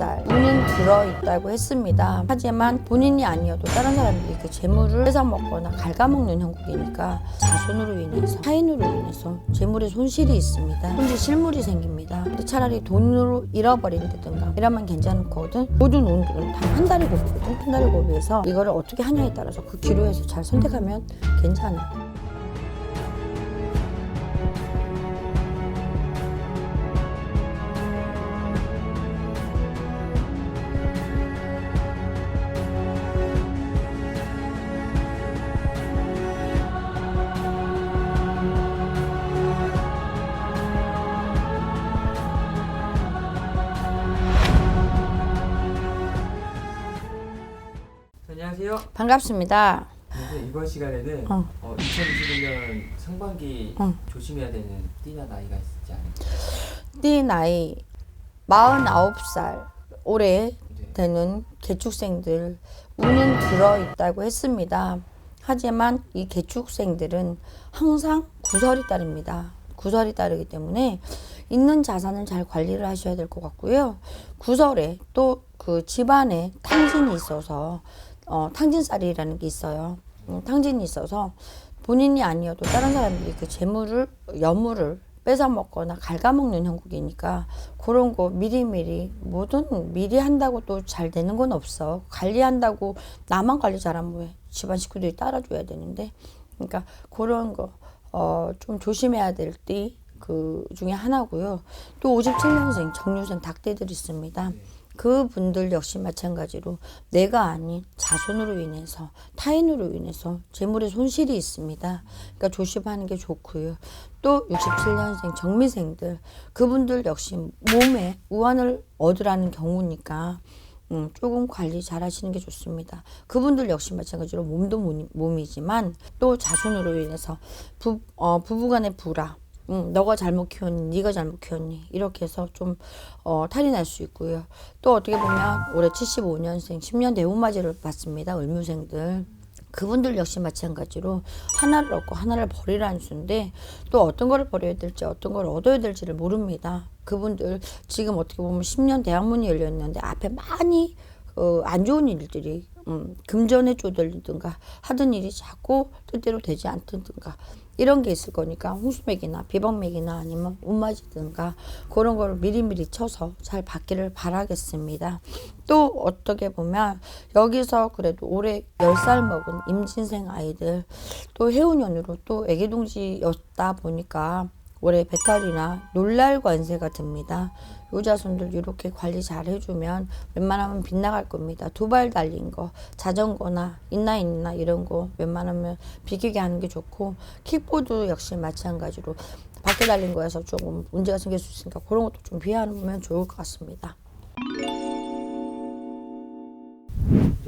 49살 운은 들어있다고 했습니다. 하지만 본인이 아니어도 다른 사람들이 그 재물을 뺏어 먹거나 갉아먹는 형국이니까 자손으로 인해서 타인으로 인해서 재물에 손실이 있습니다. 손실 실물이 생깁니다. 근데 차라리 돈으로 잃어버린다든가 이러면 괜찮은 거거든. 모든 운들은 다한 달의 고비거든. 한 달의 고비에서 이거를 어떻게 하냐에 따라서 그 기로에서 잘 선택하면 괜찮아. 안녕하세요. 반갑습니다. 이번 시간에는 어. 어. 2021년 상반기 어. 조심해야 되는 띠나 나이가 있지 않을까. 네 나이 49살 올해 네. 되는 개축생들 운은 들어 있다고 했습니다. 하지만 이 개축생들은 항상 구설이 따릅니다. 구설이 따르기 때문에 있는 자산을 잘 관리를 하셔야 될 것 같고요. 구설에 또 그 집안에 탕진이 있어서 어, 탕진살이라는 게 있어요. 음, 탕진이 있어서 본인이 아니어도 다른 사람들이 그 재물을 여물을 뺏어 먹거나 갉아먹는 형국이니까 그런 거 미리미리 뭐든 미리 한다고 또 잘 되는 건 없어. 관리한다고 나만 관리 잘하면 왜 집안 식구들이 따라줘야 되는데. 그러니까 그런 거 어 좀 조심해야 될 때 그 중에 하나고요. 또 57년생 정유생 닭대들 있습니다 그분들 역시 마찬가지로 내가 아닌 자손으로 인해서 타인으로 인해서 재물에 손실이 있습니다. 그러니까 조심하는 게 좋고요. 또 67년생 정미생들 그분들 역시 몸에 우환을 얻으라는 경우니까 음, 조금 관리 잘 하시는 게 좋습니다. 그분들 역시 마찬가지로 몸도 몸- 몸이지만 또 자손으로 인해서 부, 어, 부부간의 불화 응, 너가 잘못 키웠니, 네가 잘못 키웠니 이렇게 해서 좀 어, 탈이 날 수 있고요. 또 어떻게 보면 올해 75년생 10년 대운맞이를 받습니다. 을묘생들. 그분들 역시 마찬가지로 하나를 얻고 하나를 버리라는 수인데 또 어떤 거를 버려야 될지 어떤 걸 얻어야 될지를 모릅니다. 그분들 지금 어떻게 보면 10년 대학문이 열려 있는데 앞에 많이 어, 안 좋은 일들이 음, 금전에 쪼들리든가 하던 일이 자꾸 뜻대로 되지 않든가 이런 게 있을 거니까 홍수맥이나 비방맥이나 아니면 운맞이든가 그런 거를 미리미리 쳐서 잘 받기를 바라겠습니다. 또 어떻게 보면 여기서 그래도 올해 10살 먹은 임진생 아이들 또 해운연으로 또 애기동지였다 보니까 올해 배탈이나 놀랄 관세가 듭니다. 요자손들 이렇게 관리 잘 해주면 웬만하면 빗나갈 겁니다. 두 발 달린 거, 자전거나 인라인이나 이런 거 웬만하면 비키게 하는 게 좋고 킥보드 역시 마찬가지로 밖에 달린 거에서 조금 문제가 생길 수 있으니까 그런 것도 좀 피하면 좋을 것 같습니다.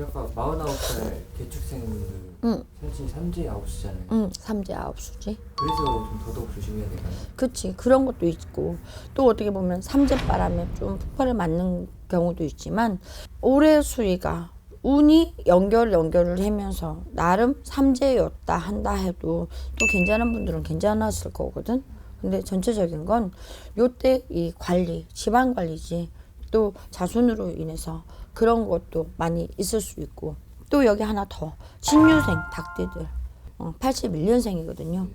아까 49살 개축생분들 응. 생신 삼재 아홉 수잖아요. 응, 삼재 아홉 수지. 그래서 좀 더더욱 조심해야 될까요? 그치 그런 것도 있고 또 어떻게 보면 삼재 바람에 좀 폭발을 맞는 경우도 있지만 올해 수위가 운이 연결 연결을 하면서 나름 삼재였다 한다 해도 또 괜찮은 분들은 괜찮았을 거거든 근데 전체적인 건 요때 이 관리 집안 관리지 또 자손으로 인해서 그런 것도 많이 있을 수 있고 또 여기 하나 더 신유생 닭띠들 어, 81년생이거든요.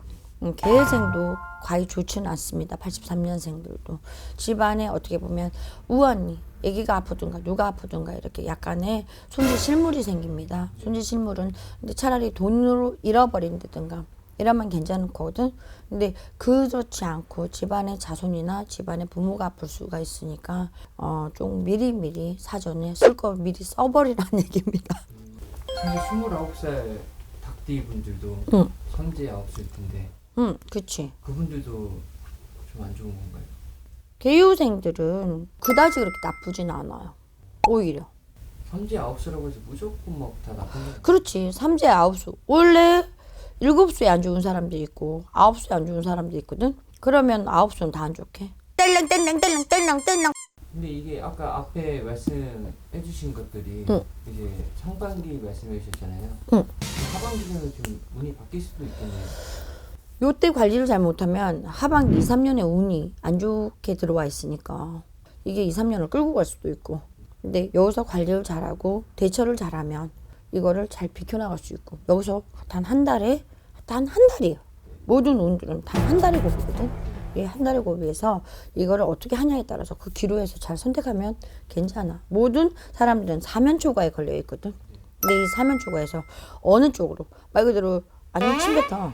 음, 계생도 과히 좋지는 않습니다. 83년생들도 집안에 어떻게 보면 우환이 아기가 아프든가 누가 아프든가 이렇게 약간의 손질 실물이 생깁니다. 손질 실물은 근데 차라리 돈으로 잃어버린다든가 이러면 괜찮은 거거든. 근데 그렇지 않고 집안의 자손이나 집안의 부모가 아플 수가 있으니까 어, 좀 미리미리 사전에 쓸 거 미리 써버리라는 얘기입니다. 근데 29살 닭띠 분들도 응. 삼재 아홉수일 텐데 응, 그치. 그분들도 좀 안 좋은 건가요? 개유생들은 그다지 그렇게 나쁘진 않아요. 오히려. 삼재 아홉수라고 해서 무조건 막 다 나쁜 건 그렇지. 삼재 아홉수. 원래 일곱 수에 안 좋은 사람도 있고 아홉 수에 안 좋은 사람도 있거든. 그러면 아홉 수는 다 안 좋게. 뗄랑 뗄랑 뗄랑 뗄랑 뗄랑. 근데 이게 아까 앞에 말씀해 주신 것들이 응. 이제 상반기 말씀해 주셨잖아요. 응. 하반기는 좀 운이 바뀔 수도 있겠네요. 요때 관리를 잘 못하면 하반기 2, 3년에 운이 안 좋게 들어와 있으니까 이게 2, 3년을 끌고 갈 수도 있고 근데 여기서 관리를 잘하고 대처를 잘하면 이거를 잘 비켜나갈 수 있고 여기서 단 한 달에 단 한 달이에요. 모든 운들은 단 한 달의 고비거든. 이한 달의 고비에서 이거를 어떻게 하냐에 따라서 그 기로에서 잘 선택하면 괜찮아. 모든 사람들은 사면 초과에 걸려 있거든. 근데 이 사면 초과에서 어느 쪽으로 말 그대로 아니면 침뱉어.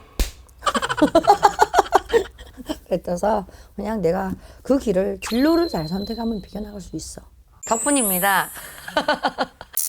뱉어서 그냥 내가 그 길을 진로를 잘 선택하면 비켜나갈 수 있어. 덕분입니다.